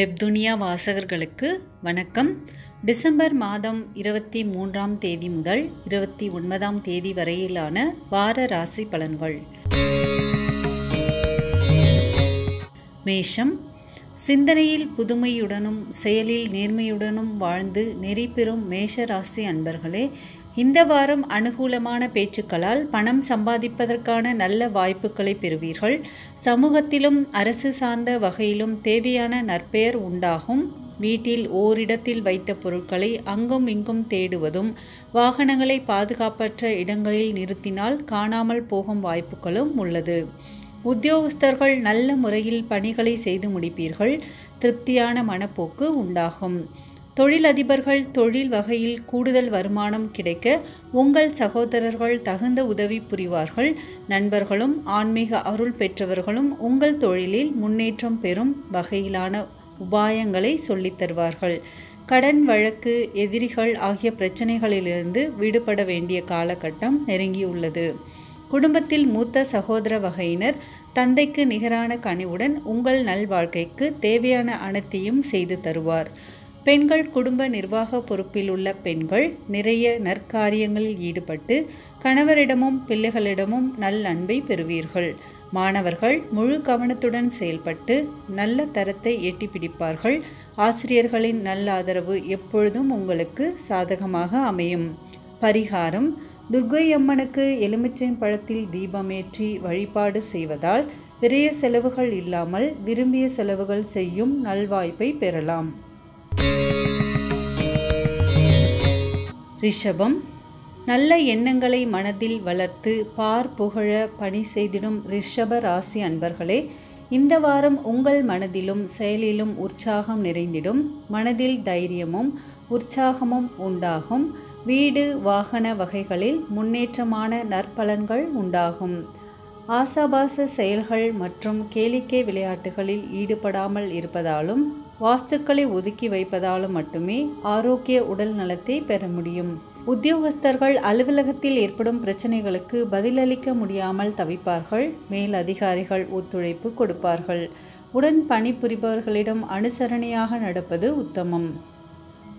வெப்துனியா வாசகர்களுக்கு வணக்கம். டிசம்பர் மாதம் இருபத்தி மூன்றாம் தேதி முதல் இருபத்தி ஒன்பதாம் தேதி வரையிலான வார ராசி பலன்கள். மேஷம். சிந்தனையில் புதுமையுடனும் செயலில் நேர்மையுடனும் வாழ்ந்து நெறி பெறும் மேஷ ராசி அன்பர்களே இந்த வாரம் அனுகூலமான பேச்சுக்களால் பணம் சம்பாதிப்பதற்கான நல்ல வாய்ப்புகளை பெறுவீர்கள். சமூகத்திலும் அரசு சார்ந்த வகையிலும் தேவையான நற்பெயர் உண்டாகும். வீட்டில் ஓரிடத்தில் வைத்த பொருட்களை அங்கும் இங்கும் தேடுவதும் வாகனங்களை பாதுகாப்பற்ற இடங்களில் நிறுத்தினால் காணாமல் போகும் வாய்ப்புகளும் உள்ளது. உத்தியோகஸ்தர்கள் நல்ல முறையில் பணிகளை செய்து முடிப்பீர்கள். திருப்தியான மனப்போக்கு உண்டாகும். தொழிலதிபர்கள் தொழில் வகையில் கூடுதல் வருமானம் கிடைக்க உங்கள் சகோதரர்கள் தகுந்த உதவி புரிவார்கள். நண்பர்களும் ஆன்மீக அருள் பெற்றவர்களும் உங்கள் தொழிலில் முன்னேற்றம் பெறும் வகையிலான உபாயங்களை சொல்லித் தருவார்கள். கடன் வழக்கு எதிரிகள் ஆகிய பிரச்சனைகளிலிருந்து விடுபட வேண்டிய காலகட்டம் நெருங்கியுள்ளது. குடும்பத்தில் மூத்த சகோதர வகையினர் தந்தைக்கு நிகரான கனிவுடன் உங்கள் நல்வாழ்க்கைக்கு தேவையான அனைத்தையும் செய்து தருவார். பெண்கள் குடும்ப நிர்வாக பொறுப்பில் உள்ள பெண்கள் நிறைய நற்காரியங்களில் ஈடுபட்டு கணவரிடமும் பிள்ளைகளிடமும் நல் அன்பை பெறுவீர்கள். மாணவர்கள் முழு கவனத்துடன் செயல்பட்டு நல்ல தரத்தை எட்டி பிடிப்பார்கள் ஆசிரியர்களின் நல்ல ஆதரவு எப்பொழுதும் உங்களுக்கு சாதகமாக அமையும். பரிகாரம் துர்கை அம்மனுக்கு எலுமிச்சை பழத்தில் தீபமேற்றி வழிபாடு செய்வதால் விரைய செலவுகள் இல்லாமல் விரும்பிய செலவுகள் செய்யும் நல்வாய்ப்பை பெறலாம். ரிஷபம் நல்ல எண்ணங்களை மனதில் வளர்த்து பார் புகழ பணி செய்திடும் ரிஷப ராசி அன்பர்களே இந்த வாரம் உங்கள் மனதிலும் செயலிலும் உற்சாகம் நிறைந்திடும் மனதில் தைரியமும் உற்சாகமும் உண்டாகும் வீடு வாகன வகைகளில் முன்னேற்றமான நற்பலன்கள் உண்டாகும். ஆசாபாச செயல்கள் மற்றும் கேளிக்கை விளையாட்டுகளில் ஈடுபடாமல் இருப்பதாலும் வாஸ்துக்களை ஒதுக்கி வைப்பதால் மட்டுமே ஆரோக்கிய உடல் நலத்தை பெற முடியும். உத்தியோகஸ்தர்கள் அலுவலகத்தில் ஏற்படும் பிரச்சனைகளுக்கு பதிலளிக்க முடியாமல் தவிப்பார்கள். மேல் அதிகாரிகள் ஒத்துழைப்பு கொடுப்பார்கள். உடன் பணிபுரிபவர்களிடம் அனுசரணையாக நடப்பது உத்தமம்.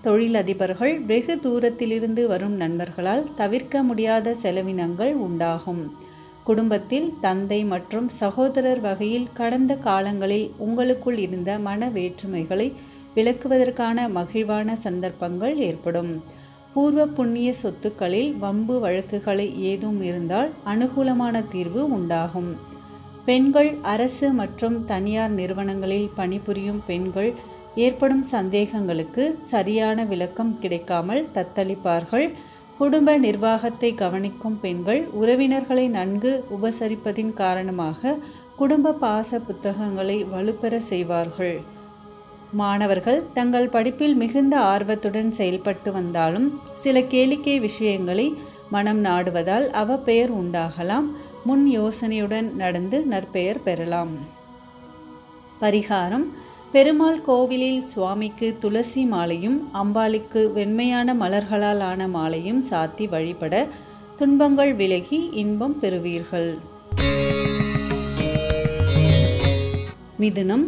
தொழிலதிபர்கள் வெகு தூரத்திலிருந்து வரும் நண்பர்களால் தவிர்க்க முடியாத செலவினங்கள் உண்டாகும். குடும்பத்தில் தந்தை மற்றும் சகோதரர் வகையில் கடந்த காலங்களில் உங்களுக்குள் இருந்த மன வேற்றுமைகளை விளக்குவதற்கான மகிழ்வான சந்தர்ப்பங்கள் ஏற்படும். பூர்வ புண்ணிய சொத்துக்களில் வம்பு வழக்குகளை ஏதும் இருந்தால் அனுகூலமான தீர்வு உண்டாகும். பெண்கள் அரசு மற்றும் தனியார் நிறுவனங்களில் பணிபுரியும் பெண்கள் ஏற்படும் சந்தேகங்களுக்கு சரியான விளக்கம் கிடைக்காமல் தத்தளிப்பார்கள். குடும்ப நிர்வாகத்தை கவனிக்கும் பெண்கள் உறவினர்களை நன்கு உபசரிப்பதின் காரணமாக குடும்ப பாச புத்தகங்களை வலுப்பெற செய்வார்கள். மாணவர்கள் தங்கள் படிப்பில் மிகுந்த ஆர்வத்துடன் செயல்பட்டு வந்தாலும் சில கேளிக்கை விஷயங்களை மனம் நாடுவதால் அவப்பெயர் உண்டாகலாம். முன் யோசனையுடன் நடந்து நற்பெயர் பெறலாம். பரிகாரம். பெருமாள் கோவிலில் சுவாமிக்கு துளசி மாலையும் அம்பாளுக்கு வெண்மையான மலர்களால் ஆன மாலையும் சாத்தி வழிபட துன்பங்கள் விலகி இன்பம் பெறுவீர்கள். மிதுனம்.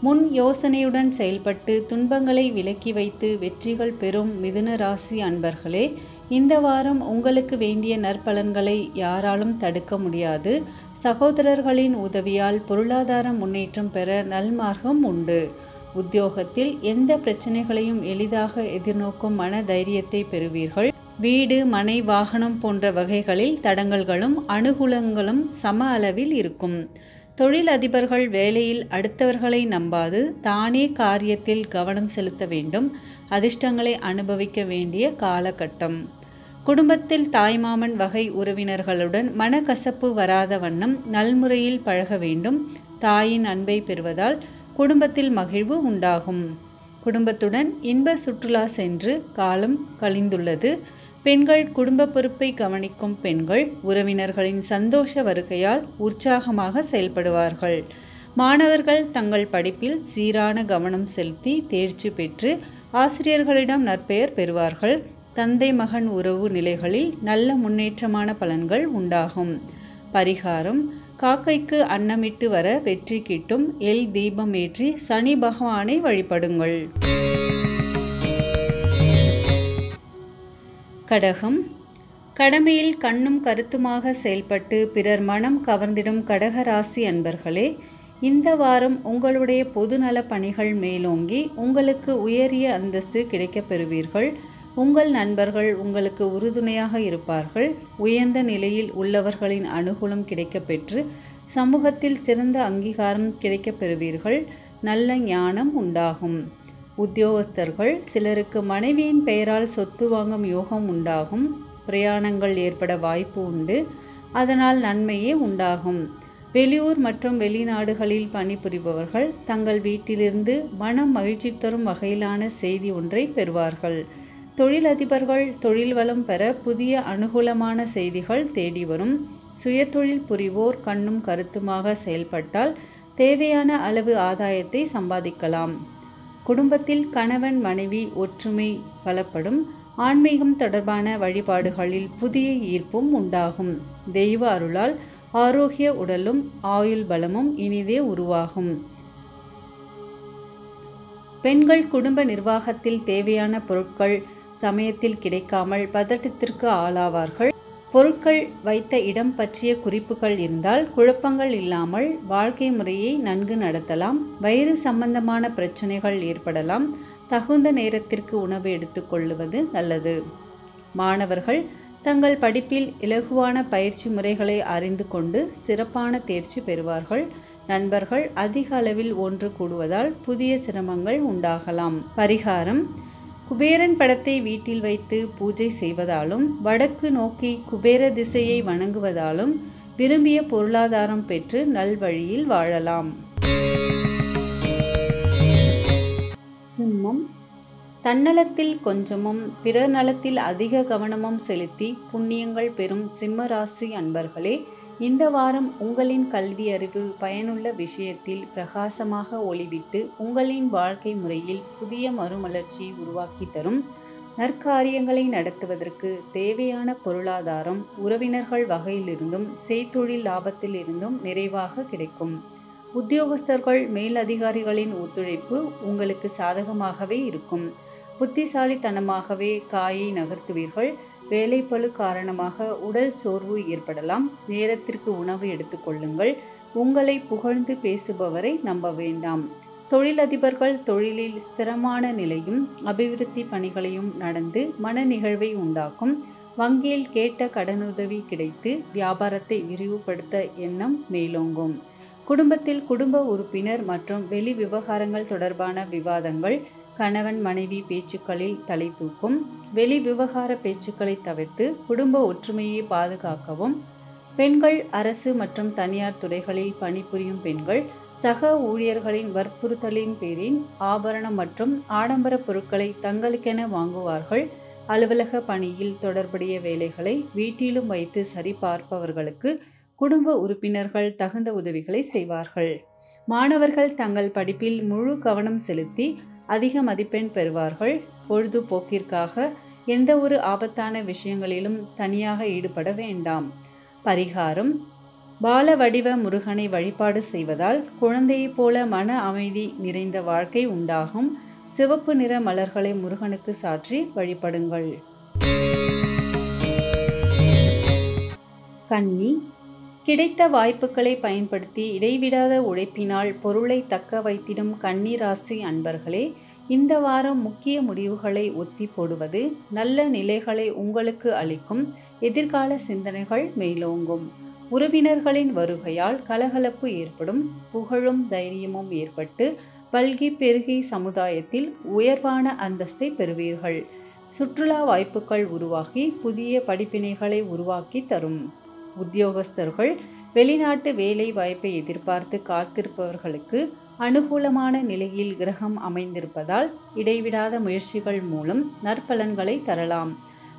முன் யோசனையுடன் செயல்பட்டு துன்பங்களை விலக்கி வைத்து வெற்றிகள் பெறும் மிதுன ராசி அன்பர்களே இந்த வாரம் உங்களுக்கு வேண்டிய நற்பலன்களை யாராலும் தடுக்க முடியாது. சகோதரர்களின் உதவியால் பொருளாதார முன்னேற்றம் பெற நல்மார்க்கம் உண்டு. உத்தியோகத்தில் எந்த பிரச்சனைகளையும் எளிதாக எதிர்நோக்கும் மன தைரியத்தை பெறுவீர்கள். வீடு மனை வாகனம் போன்ற வகைகளில் தடங்கல்களும் அனுகூலங்களும் சம அளவில் இருக்கும். தொழில் அதிபர்கள் வேலையில் அடுத்தவர்களை நம்பாது தானே காரியத்தில் கவனம் செலுத்த வேண்டும். அதிர்ஷ்டங்களை அனுபவிக்க வேண்டிய காலகட்டம். குடும்பத்தில் தாய்மாமன் வகை உறவினர்களுடன் மனக்கசப்பு வராத வண்ணம் நல்முறையில் பழக வேண்டும். தாயின் அன்பை பெறுவதால் குடும்பத்தில் மகிழ்வு உண்டாகும். குடும்பத்துடன் இன்ப சுற்றுலா சென்று காலம் கழிந்துள்ளது. பெண்கள் குடும்ப பொறுப்பை கவனிக்கும் பெண்கள் உறவினர்களின் சந்தோஷ வருகையால் உற்சாகமாக செயல்படுவார்கள். மாணவர்கள் தங்கள் படிப்பில் சீரான கவனம் செலுத்தி தேர்ச்சி பெற்று ஆசிரியர்களிடம் நற்பெயர் பெறுவார்கள். தந்தை மகன் உறவு நிலைகளில் நல்ல முன்னேற்றமான பலன்கள் உண்டாகும். பரிகாரம் காக்கைக்கு அன்னமிட்டு வர வெற்றி கிட்டும் எல் தீபம் ஏற்றி சனி பகவானை வழிபடுங்கள். கடகம் கடமையில் கண்ணும் கருத்துமாக செயல்பட்டு பிறர் மனம் கவர்ந்திடும் கடகராசி அன்பர்களே இந்த வாரம் உங்களுடைய பொதுநல பணிகள் மேலோங்கி உங்களுக்கு உயரிய அந்தஸ்து கிடைக்கப் பெறுவீர்கள். உங்கள் நண்பர்கள் உங்களுக்கு உறுதுணையாக இருப்பார்கள். உயர்ந்த நிலையில் உள்ளவர்களின் அனுகூலம் கிடைக்கப்பெற்று சமூகத்தில் சிறந்த அங்கீகாரம் கிடைக்கப் பெறுவீர்கள். நல்ல ஞானம் உண்டாகும். உத்தியோகஸ்தர்கள் சிலருக்கு மனைவியின் பெயரால் சொத்து வாங்கும் யோகம் உண்டாகும். பிரயாணங்கள் ஏற்பட வாய்ப்பு உண்டு. அதனால் நன்மையே உண்டாகும். வெளியூர் மற்றும் வெளிநாடுகளில் பணிபுரிபவர்கள் தங்கள் வீட்டிலிருந்து மனம் மகிழ்ச்சி தரும் வகையிலான செய்தி ஒன்றை பெறுவார்கள். தொழிலதிபர்கள் தொழில் வளம் பெற புதிய அனுகூலமான செய்திகள் தேடி வரும். சுயதொழில் புரிவோர் கண்ணும் கருத்துமாக செயல்பட்டால் தேவையான அளவு ஆதாயத்தை சம்பாதிக்கலாம். குடும்பத்தில் கணவன் மனைவி ஒற்றுமை பலப்படும். ஆன்மீகம் தொடர்பான வழிபாடுகளில் புதிய ஈர்ப்பும் உண்டாகும். தெய்வ அருளால் ஆரோக்கிய உடலும் ஆயுள் பலமும் இனிதே உருவாகும். பெண்கள் குடும்ப நிர்வாகத்தில் தேவையான பொருட்கள் சமயத்தில் கிடைக்காமல் பதட்டத்திற்கு ஆளாவார்கள். பொருட்கள் வைத்த இடம் பற்றிய குறிப்புகள் இருந்தால் குழப்பங்கள் இல்லாமல் வாழ்க்கை முறையை நன்கு நடத்தலாம். வயிறு சம்பந்தமான பிரச்சனைகள் ஏற்படலாம். தகுந்த நேரத்திற்கு உணவு எடுத்துக்கொள்வது நல்லது. மாணவர்கள் தங்கள் படிப்பில் இலகுவான பயிற்சி முறைகளை அறிந்து கொண்டு சிறப்பான தேர்ச்சி பெறுவார்கள். நண்பர்கள் அதிக அளவில் ஒன்று கூடுவதால் புதிய சிரமங்கள் உண்டாகலாம். பரிகாரம். குபேரன் படத்தை வீட்டில் வைத்து பூஜை செய்வதாலும் வடக்கு நோக்கி குபேர திசையை வணங்குவதாலும் விரும்பிய பொருளாதாரம் பெற்று நல்வழியில் வாழலாம். சிம்மம். தன்னலத்தில் கொஞ்சமும் பிறர் நலத்தில் அதிக கவனமும் செலுத்தி புண்ணியங்கள் பெறும் சிம்ம ராசி அன்பர்களே இந்த வாரம் உங்களின் கல்வி அறிவு பயனுள்ள விஷயத்தில் பிரகாசமாக ஒளிவிட்டு உங்களின் வாழ்க்கை முறையில் புதிய மறுமலர்ச்சியை உருவாக்கி தரும். நற்காரியங்களை நடத்துவதற்கு தேவையான பொருளாதாரம் உறவினர்கள் வகையிலிருந்தும் செய்தொழில் லாபத்தில் இருந்தும் நிறைவாக கிடைக்கும். உத்தியோகஸ்தர்கள் மேலதிகாரிகளின் ஒத்துழைப்பு உங்களுக்கு சாதகமாகவே இருக்கும். புத்திசாலித்தனமாகவே காயை நகர்த்துவீர்கள். வேலைப்பளு காரணமாக உடல் சோர்வு ஏற்படலாம். நேரத்திற்கு உணவு எடுத்துக்கொள்ளுங்கள் உங்களை புகழ்ந்து பேசுபவரை நம்ப வேண்டாம். தொழிலதிபர்கள் தொழிலில் ஸ்திரமான நிலையும் அபிவிருத்தி பணிகளையும் நடந்து மன நிகழ்வை உண்டாக்கும். வங்கியில் கேட்ட கடனுதவி கிடைத்து வியாபாரத்தை விரிவுபடுத்த எண்ணம் மேலோங்கும். குடும்பத்தில் குடும்ப உறுப்பினர் மற்றும் வெளி விவகாரங்கள் தொடர்பான விவாதங்கள் கணவன் மனைவி பேச்சுக்களில் தலை தூக்கும் வெளி விவகார பேச்சுக்களை தவிர்த்து குடும்ப ஒற்றுமையை பாதுகாக்கவும் பெண்கள் அரசு மற்றும் தனியார் துறைகளில் பணிபுரியும் பெண்கள் சக ஊழியர்களின் வற்புறுத்தலின் பேரில் ஆபரணம் மற்றும் ஆடம்பர பொருட்களை தங்களுக்கென வாங்குவார்கள். அலுவலக பணியில் தொடர்புடைய வேலைகளை வீட்டிலும் வைத்து சரிபார்ப்பவர்களுக்கு குடும்ப உறுப்பினர்கள் தகுந்த உதவிகளை செய்வார்கள். மாணவர்கள் தங்கள் படிப்பில் முழு கவனம் செலுத்தி அதிக மதிப்பெண் பெறுவார்கள். பொழுதுபோக்கிற்காக எந்த ஒரு ஆபத்தான விஷயங்களிலும் தனியாக ஈடுபட வேண்டாம். பரிகாரம். பால வடிவ முருகனை வழிபாடு செய்வதால் குழந்தையைப் போல மன அமைதி நிறைந்த வாழ்க்கை உண்டாகும். சிவப்பு நிற மலர்களை முருகனுக்கு சாற்றி வழிபடுங்கள். கன்னி. கிடைத்த வாய்ப்புகளை பயன்படுத்தி இடைவிடாத உழைப்பினால் பொருளை தக்க வைத்திடும் கன்னிராசி அன்பர்களே இந்த வாரம் முக்கிய முடிவுகளை ஒத்தி போடுவது நல்ல நிலைகளை உங்களுக்கு அளிக்கும் எதிர்கால சிந்தனைகள் மேலோங்கும். உறவினர்களின் வருகையால் கலகலப்பு ஏற்படும் புகழும் தைரியமும் ஏற்பட்டு பல்கி பெருகி சமுதாயத்தில் உயர்வான அந்தஸ்தை பெறுவீர்கள். சுற்றுலா வாய்ப்புகள் உருவாகி புதிய படிப்பினைகளை உருவாக்கி தரும். உத்தியோகஸ்தர்கள் வெளிநாட்டு வேலை வாய்ப்பை எதிர்பார்த்து காத்திருப்பவர்களுக்கு அனுகூலமான நிலையில் கிரகம் அமைந்திருப்பதால் இடைவிடாத முயற்சிகள் மூலம் நற்பலன்களை தரலாம்.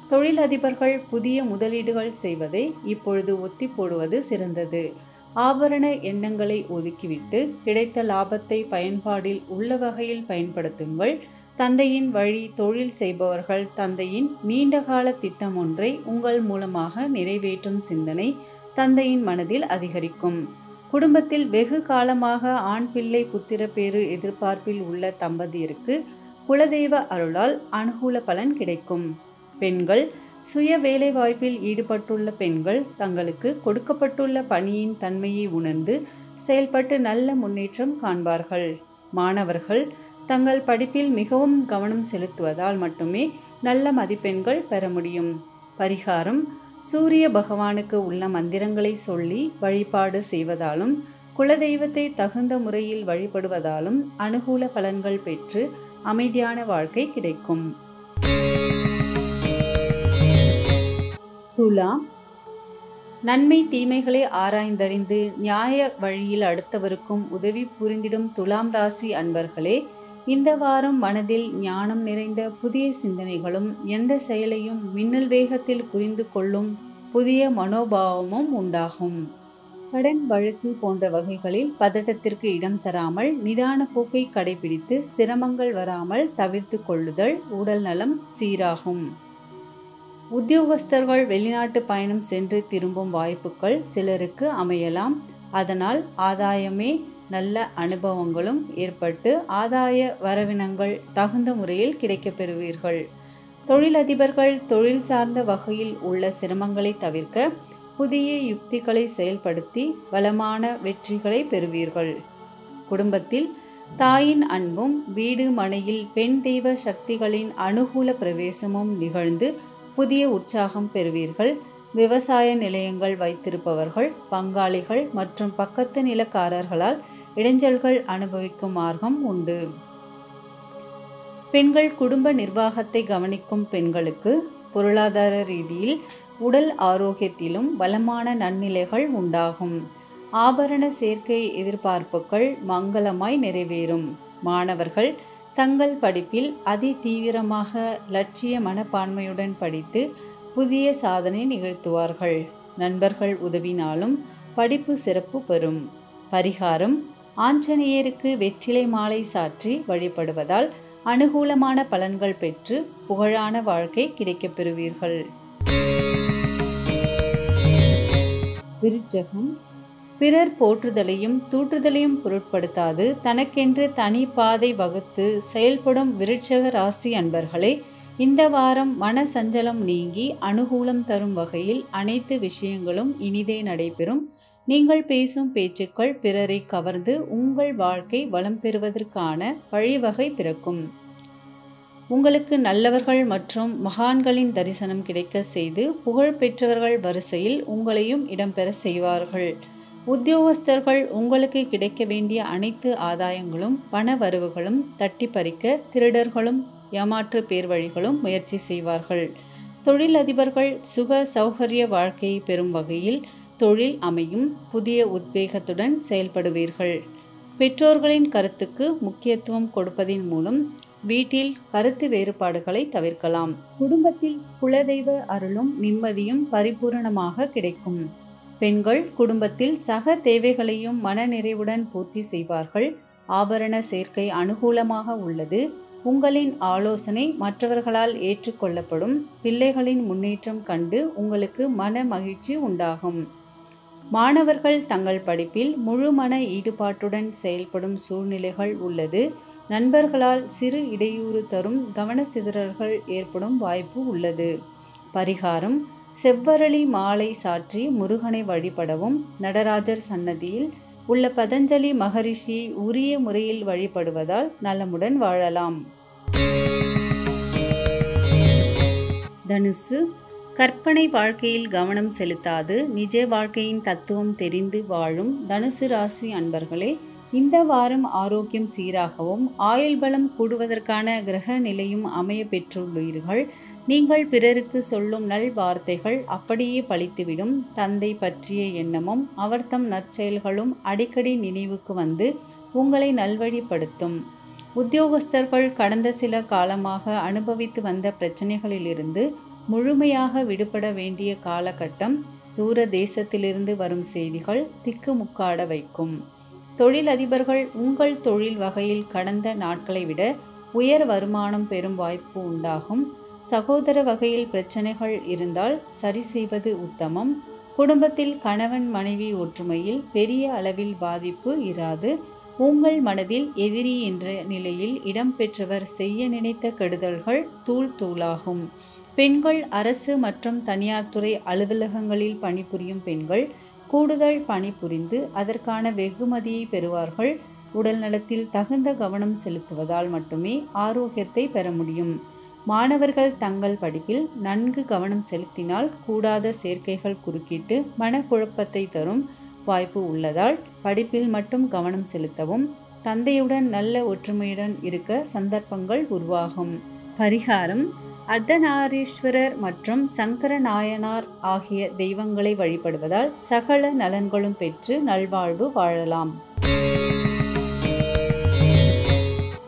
தொழிலதிபர்கள் புதிய முதலீடுகள் செய்வதை இப்பொழுது ஒத்தி போடுவது சிறந்தது. ஆபரண எண்ணங்களை ஒதுக்கிவிட்டு கிடைத்த லாபத்தை பயன்பாடில் உள்ள வகையில் பயன்படுத்துங்கள். தந்தையின் வழி தொழில் செய்பவர்கள் தந்தையின் நீண்டகால திட்டம் ஒன்றை உங்கள் மூலமாக நிறைவேற்றும் சிந்தனை தந்தையின் மனதில் அதிகரிக்கும். குடும்பத்தில் வெகு காலமாக ஆண் பிள்ளை புத்திரப்பேறு எதிர்பார்ப்பில் உள்ள தம்பதியருக்கு குலதெய்வ அருளால் அனுகூல பலன் கிடைக்கும். பெண்கள் சுய வேலைவாய்ப்பில் ஈடுபட்டுள்ள பெண்கள் தங்களுக்கு கொடுக்கப்பட்டுள்ள பணியின் தன்மையை உணர்ந்து செயல்பட்டு நல்ல முன்னேற்றம் காண்பார்கள். மாணவர்கள் தங்கள் படிப்பில் மிகவும் கவனம் செலுத்துவதால் மட்டுமே நல்ல மதிப்பெண்கள் பெற முடியும். பரிகாரம் சூரிய பகவானுக்கு உள்ள மந்திரங்களை சொல்லி வழிபாடு செய்வதாலும் குலதெய்வத்தை தகுந்த முறையில் வழிபடுவதாலும் அனுகூல பலன்கள் பெற்று அமைதியான வாழ்க்கை கிடைக்கும். துலாம் நன்மை தீமைகளை ஆராய்ந்தறிந்து நியாய வழியில் அடுத்தவருக்கும் உதவி புரிந்திடும் துலாம் ராசி அன்பர்களே இந்த வாரம் மனதில் ஞானம் நிறைந்த புதிய சிந்தனைகளும் எந்த செயலையும் மின்னல் வேகத்தில் புரிந்து கொள்ளும் புதிய மனோபாவமும் உண்டாகும். கடன் வழக்கு போன்ற வகைகளில் பதட்டத்திற்கு இடம் தராமல் நிதான போக்கை கடைபிடித்து சிரமங்கள் வராமல் தவிர்த்து கொள்ளுதல் உடல் நலம் சீராகும். உத்தியோகஸ்தர்கள் வெளிநாட்டு பயணம் சென்று திரும்பும் வாய்ப்புகள் சிலருக்கு அமையலாம். அதனால் ஆதாயமே நல்ல அனுபவங்களும் ஏற்பட்டு ஆதாய வரவினங்கள் தகுந்த முறையில் கிடைக்கப் பெறுவீர்கள். தொழிலதிபர்கள் தொழில் சார்ந்த வகையில் உள்ள சிரமங்களை தவிர்க்க புதிய யுக்திகளை செயல்படுத்தி வளமான வெற்றிகளை பெறுவீர்கள். குடும்பத்தில் தாயின் அன்பும் வீடு மனையில் பெண் தெய்வ சக்திகளின் அனுகூல பிரவேசமும் நிகழ்ந்து புதிய உற்சாகம் பெறுவீர்கள். விவசாய நிலையங்கள் வைத்திருப்பவர்கள் பங்காளிகள் மற்றும் பக்கத்து நிலக்காரர்களால் இடைஞ்சல்கள் அனுபவிக்கும் மார்க்கம் உண்டு. பெண்கள் குடும்ப நிர்வாகத்தை கவனிக்கும் பெண்களுக்கு பொருளாதார ரீதியில் உடல் ஆரோக்கியத்திலும் வளமான நன்னிலைகள் உண்டாகும். ஆபரண சேர்க்கை எதிர்பார்ப்புகள் மங்களமாய் நிறைவேறும். மாணவர்கள் தங்கள் படிப்பில் அதி தீவிரமாக லட்சிய மனப்பான்மையுடன் படித்து புதிய சாதனை நிகழ்த்துவார்கள். நண்பர்கள் உதவினாலும் படிப்பு சிறப்பு பெறும். பரிகாரம் ஆஞ்சநேயருக்கு வெற்றிலை மாலை சாற்றி வழிபடுவதால் அனுகூலமான பலன்கள் பெற்று புகழான வாழ்க்கை கிடைக்கப் பெறுவீர்கள். விருச்சகம். பிறர் போற்றுதலையும் தூற்றுதலையும் பொருட்படுத்தாது. தனக்கென்று தனி பாதை வகுத்து செயல்படும் விருட்சக ராசி அன்பர்களே இந்த வாரம் மன சஞ்சலம் நீங்கி அனுகூலம் தரும் வகையில் அனைத்து விஷயங்களும் இனிதே நடைபெறும். நீங்கள் பேசும் பேச்சுக்கள் பிறரை கவர்ந்து உங்கள் வாழ்க்கை வளம் பெறுவதற்கான வழிவகை பிறக்கும். உங்களுக்கு நல்லவர்கள் மற்றும் மகான்களின் தரிசனம் கிடைக்க செய்து புகழ் பெற்றவர்கள் வரிசையில் உங்களையும் இடம்பெற செய்வார்கள். உத்தியோகஸ்தர்கள் உங்களுக்கு கிடைக்க வேண்டிய அனைத்து ஆதாயங்களும் பண வரவுகளும் தட்டி பறிக்க திருடர்களும் ஏமாற்று பேர் வழிகளும் முயற்சி செய்வார்கள். தொழிலதிபர்கள் சுக சௌகரிய வாழ்க்கையை பெறும் வகையில் தொழில் அமையும் புதிய உத்வேகத்துடன் செயல்படுவீர்கள். பெற்றோர்களின் கருத்துக்கு முக்கியத்துவம் கொடுப்பதின் மூலம் வீட்டில் கருத்து வேறுபாடுகளை தவிர்க்கலாம். குடும்பத்தில் குலதெய்வ அருளும் நிம்மதியும் பரிபூரணமாக கிடைக்கும். பெண்கள் குடும்பத்தில் சக தேவைகளையும் மனநிறைவுடன் பூர்த்தி செய்வார்கள். ஆபரண சேர்க்கை அனுகூலமாக உள்ளது. உங்களின் ஆலோசனை மற்றவர்களால் ஏற்றுக்கொள்ளப்படும். பிள்ளைகளின் முன்னேற்றம் கண்டு உங்களுக்கு மன மகிழ்ச்சி உண்டாகும். மாணவர்கள் தங்கள் படிப்பில் முழு மன ஈடுபாட்டுடன் செயல்படும் சூழ்நிலைகள் உள்ளது. நண்பர்களால் சிறு இடையூறு தரும் கவனச்சிதறல்கள் ஏற்படும் வாய்ப்பு உள்ளது. பரிகாரம். செவ்வரளி மாலை சாற்றி முருகனை வழிபடவும் நடராஜர் சன்னதியில் உள்ள பதஞ்சலி மகரிஷியை உரிய முறையில் வழிபடுவதால் நலமுடன் வாழலாம். தனுசு. கற்பனை வாழ்க்கையில் கவனம் செலுத்தாது. நிஜ வாழ்க்கையின் தத்துவம் தெரிந்து வாழும் தனுசு ராசி அன்பர்களே இந்த வாரம் ஆரோக்கியம் சீராகவும் ஆயுள் பலம் கூடுவதற்கான கிரக நிலையும் அமைய பெற்றுள்ளீர்கள். நீங்கள் பிறருக்கு சொல்லும் நல் வார்த்தைகள் அப்படியே பழித்துவிடும். தந்தை பற்றிய எண்ணமும் அவர் தம் நற்செயல்களும் அடிக்கடி நினைவுக்கு வந்து உங்களை நல்வழிப்படுத்தும். உத்தியோகஸ்தர்கள் கடந்த சில காலமாக அனுபவித்து வந்த பிரச்சனைகளிலிருந்து முழுமையாக விடுபட வேண்டிய காலகட்டம் தூர தேசத்திலிருந்து வரும் செய்திகள் திக்குமுக்காட வைக்கும். தொழிலதிபர்கள் உங்கள் தொழில் வகையில் கடந்த நாட்களை விட உயர் வருமானம் பெறும் வாய்ப்பு உண்டாகும். சகோதர வகையில் பிரச்சனைகள் இருந்தால் சரி செய்வது உத்தமம். குடும்பத்தில் கணவன் மனைவி ஒற்றுமையில் பெரிய அளவில் பாதிப்பு இராது. உங்கள் மனதில் எதிரி என்ற நிலையில் இடம்பெற்றவர் செய்ய நினைத்த கெடுதல்கள் தூள் தூளாகும். பெண்கள் அரசு மற்றும் தனியார் துறை அலுவலகங்களில் பணிபுரியும் பெண்கள் கூடுதல் பணிபுரிந்து அதற்கான வெகுமதியை பெறுவார்கள். உடல் நலத்தில் தகுந்த கவனம் செலுத்துவதால் மட்டுமே ஆரோக்கியத்தை பெற முடியும். மாணவர்கள் தங்கள் படிப்பில் நன்கு கவனம் செலுத்தினால் கூடாத சேர்க்கைகள் குறுக்கிட்டு மனக்குழப்பத்தை தரும் வாய்ப்பு உள்ளதால் படிப்பில் மட்டும் கவனம் செலுத்தவும் தந்தையுடன் நல்ல ஒற்றுமையுடன் இருக்க சந்தர்ப்பங்கள் உருவாகும். பரிகாரம் அர்த்தநாரீஸ்வரர் மற்றும் சங்கரநாயனார் ஆகிய தெய்வங்களை வழிபடுவதால் சகல நலன்களும் பெற்று நல்வாழ்வு வாழலாம்.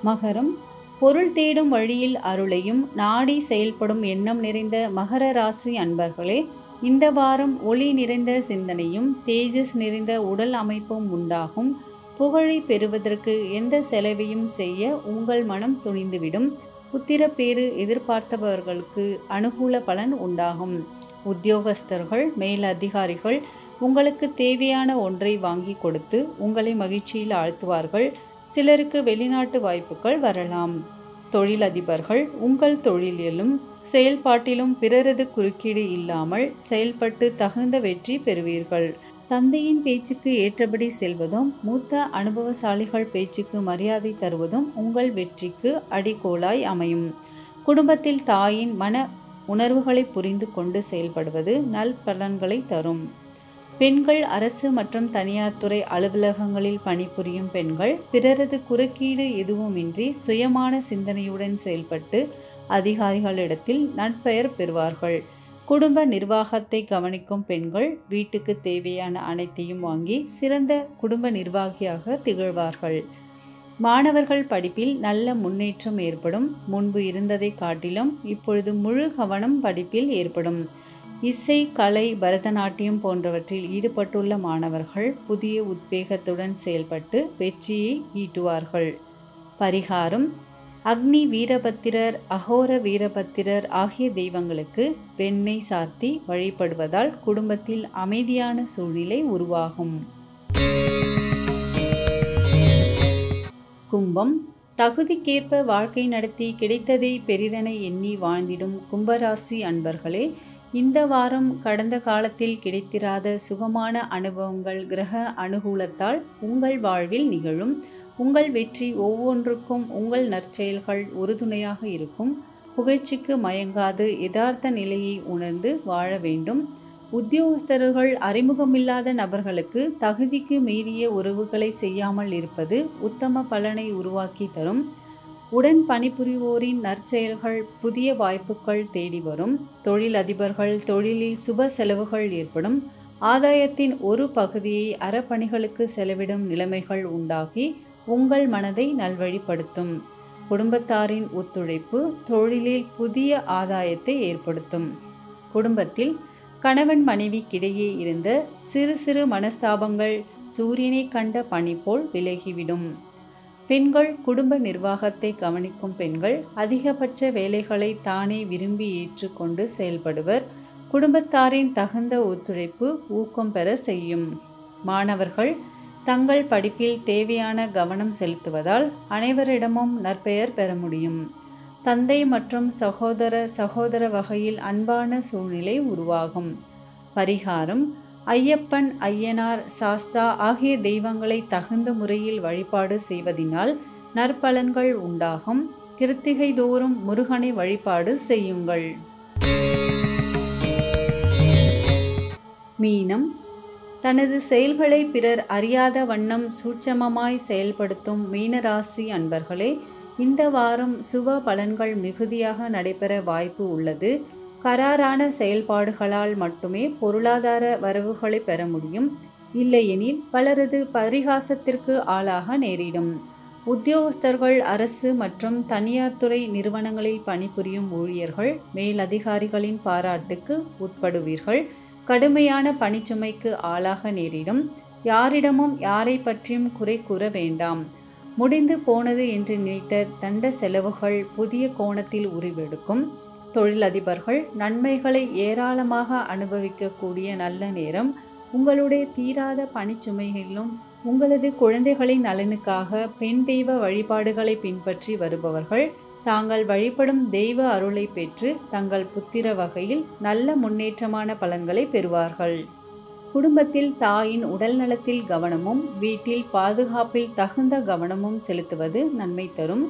மகரம் பொருள் தேடும் வழியில் அருளையும் நாடி செயல்படும் எண்ணம் நிறைந்த மகர ராசி அன்பர்களே இந்த வாரம் ஒளி நிறைந்த சிந்தனையும் தேஜஸ் நிறைந்த உடல் அமைப்பும் உண்டாகும். புகழை பெறுவதற்கு எந்த செலவையும் செய்ய உங்கள் மனம் துணிந்துவிடும். புத்திரப்பேறு எதிர்பார்த்தவர்களுக்கு அனுகூல பலன் உண்டாகும். உத்தியோகஸ்தர்கள் மேல் அதிகாரிகள் உங்களுக்கு தேவையான ஒன்றை வாங்கி கொடுத்து உங்களை மகிழ்ச்சியில் ஆழ்த்துவார்கள். சிலருக்கு வெளிநாட்டு வாய்ப்புகள் வரலாம். தொழிலதிபர்கள் உங்கள் தொழிலிலும் செயல்பாட்டிலும் பிறரது குறுக்கீடு இல்லாமல் செயல்பட்டு தகுந்த வெற்றி பெறுவீர்கள். தந்தையின் பேச்சுக்கு ஏற்றபடி செல்வதும் மூத்த அனுபவசாலிகள் பேச்சுக்கு மரியாதை தருவதும் உங்கள் வெற்றிக்கு அடிக்கோலாய் அமையும். குடும்பத்தில் தாயின் மன உணர்வுகளை புரிந்து கொண்டு செயல்படுவது நல் பலன்களை தரும். பெண்கள் அரசு மற்றும் தனியார் துறை அலுவலகங்களில் பணிபுரியும் பெண்கள் பிறரது குறுக்கீடு எதுவுமின்றி சுயமான சிந்தனையுடன் செயல்பட்டு அதிகாரிகளிடத்தில் நட்பெயர் பெறுவார்கள். குடும்ப நிர்வாகத்தை கவனிக்கும் பெண்கள் வீட்டுக்கு தேவையான அனைத்தையும் வாங்கி சிறந்த குடும்ப நிர்வாகியாக திகழ்வார்கள். மாணவர்கள் படிப்பில் நல்ல முன்னேற்றம் ஏற்படும். முன்பு இருந்ததை காட்டிலும் இப்பொழுது முழு கவனம் படிப்பில் ஏற்படும். இசை கலை பரதநாட்டியம் போன்றவற்றில் ஈடுபட்டுள்ள மாணவர்கள் புதிய உத்வேகத்துடன் செயல்பட்டு வெற்றியை ஈட்டுவார்கள். பரிகாரம் அக்னி வீரபத்திரர் அகோர வீரபத்திரர் ஆகிய தெய்வங்களுக்கு வெண்ணெய் சாத்தி வழிபடுவதால் குடும்பத்தில் அமைதியான சூழ்நிலை உருவாகும். கும்பம். தகுதிக்கேற்ப வாழ்க்கை நடத்தி கிடைத்ததை பெரிதென எண்ணி வாழ்ந்திடும் கும்பராசி அன்பர்களே இந்த வாரம் கடந்த காலத்தில் கிடைத்திராத சுகமான அனுபவங்கள் கிரக அனுகூலத்தால் உங்கள் வாழ்வில் நிகழும் உங்கள் வெற்றி ஒவ்வொன்றுக்கும் உங்கள் நற்செயல்கள் உறுதுணையாக இருக்கும். புகழ்ச்சிக்கு மயங்காது யதார்த்த நிலையை உணர்ந்து வாழ வேண்டும். உத்தியோகஸ்தர்கள் அறிமுகமில்லாத நபர்களுக்கு தகுதிக்கு மீறிய உறவுகளை செய்யாமல் இருப்பது உத்தம பலனை உருவாக்கி தரும். உடன் பணிபுரிவோரின் நற்செயல்கள் புதிய வாய்ப்புகள் தேடி வரும். தொழில் அதிபர்கள் தொழிலில் சுப செலவுகள் ஏற்படும். ஆதாயத்தின் ஒரு பகுதியை அறப்பணிகளுக்கு செலவிடும் நிலைமைகள் உண்டாகி உங்கள் மனதை நல்வழிப்படுத்தும். குடும்பத்தாரின் ஒத்துழைப்பு தொழிலில் புதிய ஆதாயத்தை ஏற்படுத்தும். குடும்பத்தில் கணவன் மனைவிக்கிடையே இருந்த சிறு சிறு மனஸ்தாபங்கள் சூரியனை கண்ட பனி போல் விலகிவிடும். பெண்கள் குடும்ப நிர்வாகத்தை கவனிக்கும் பெண்கள் அதிகபட்ச வேலைகளை தானே விரும்பி ஏற்றுக்கொண்டு செயல்படுவர். குடும்பத்தாரின் தகுந்த ஒத்துழைப்பு ஊக்கம் பெற செய்யும். மாணவர்கள் தங்கள் படிப்பில் தேவையான கவனம் செலுத்துவதால் அனைவரிடமும் நற்பெயர் பெற முடியும். தந்தை மற்றும் சகோதர சகோதர வகையில் அன்பான சூழ்நிலை உருவாகும். பரிகாரம் ஐயப்பன் ஐயனார் சாஸ்தா ஆகிய தெய்வங்களை தகுந்த முறையில் வழிபாடு செய்வதினால் நற்பலன்கள் உண்டாகும். கிருத்திகை தோறும் முருகனை வழிபாடு செய்யுங்கள். மீனம் தனது செயல்களை பிறர் அறியாத வண்ணம் சூட்சமமாய் செயல்படுத்தும் மீனராசி அன்பர்களே இந்த வாரம் சுப பலன்கள் மிகுதியாக நடைபெற வாய்ப்பு உள்ளது. கராரான செயல்பாடுகளால் மட்டுமே பொருளாதார வரவுகளை பெற முடியும். இல்லையெனில் பலரது பரிகாசத்திற்கு ஆளாக நேரிடும். உத்தியோகஸ்தர்கள் அரசு மற்றும் தனியார் துறை நிறுவனங்களில் பணிபுரியும் ஊழியர்கள் மேலதிகாரிகளின் பாராட்டுக்கு உட்படுவீர்கள். கடுமையான பணிச்சுமைக்கு ஆளாக நேரிடும். யாரிடமும் யாரை பற்றியும் குறை கூற வேண்டாம். முடிந்து போனது என்று நினைத்த தண்ட செலவுகள் புதிய கோணத்தில் உருவெடுக்கும். தொழிலதிபர்கள் நன்மைகளை ஏராளமாக அனுபவிக்கக்கூடிய நல்ல நேரம். உங்களுடைய தீராத பணிச்சுமைகளிலும் உங்களது குழந்தைகளின் நலனுக்காக பெண் தெய்வ வழிபாடுகளை பின்பற்றி வருபவர்கள் தாங்கள் வழிபடும் தெய்வ அருளை பெற்று தங்கள் புத்திர வகையில் நல்ல முன்னேற்றமான பலன்களை பெறுவார்கள். குடும்பத்தில் தாயின் உடல் நலத்தில் கவனமும் வீட்டில் பாதுகாப்பில் தகுந்த கவனமும் செலுத்துவது நன்மை தரும்.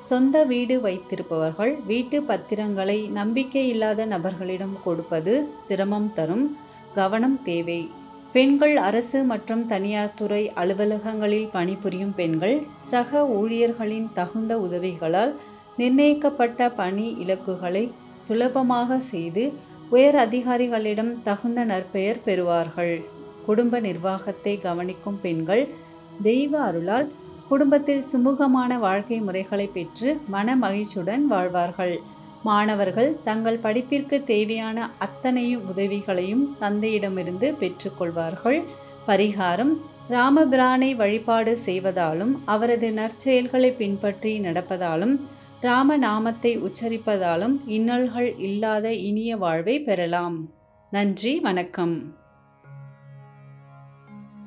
சொந்த வீடு வைத்திருப்பவர்கள் வீட்டு பத்திரங்களை நம்பிக்கையில்லாத நபர்களிடம் கொடுப்பது சிரமம் தரும். கவனம் தேவை. பெண்கள் அரசு மற்றும் தனியார் துறை அலுவலகங்களில் பணிபுரியும் பெண்கள் சக ஊழியர்களின் தகுந்த உதவிகளால் நிர்ணயிக்கப்பட்ட பணி இலக்குகளை சுலபமாக செய்து உயர் அதிகாரிகளிடம் தகுந்த நற்பெயர் பெறுவார்கள். குடும்ப நிர்வாகத்தை கவனிக்கும் பெண்கள் தெய்வ அருளால் குடும்பத்தில் சுமூகமான வாழ்க்கை முறைகளை பெற்று மன மகிழ்ச்சியுடன் வாழ்வார்கள். மாணவர்கள் தங்கள் படிப்பிற்கு தேவையான அத்தனையும் உதவிகளையும் தந்தையிடமிருந்து பெற்றுக்கொள்வார்கள். பரிகாரம் ராமபிரானை வழிபாடு செய்வதாலும் அவரது நற்செயல்களை பின்பற்றி நடப்பதாலும் ராம நாமத்தை உச்சரிப்பதாலும் இன்னல்கள் இல்லாத இனிய வாழ்வை பெறலாம். நன்றி வணக்கம்.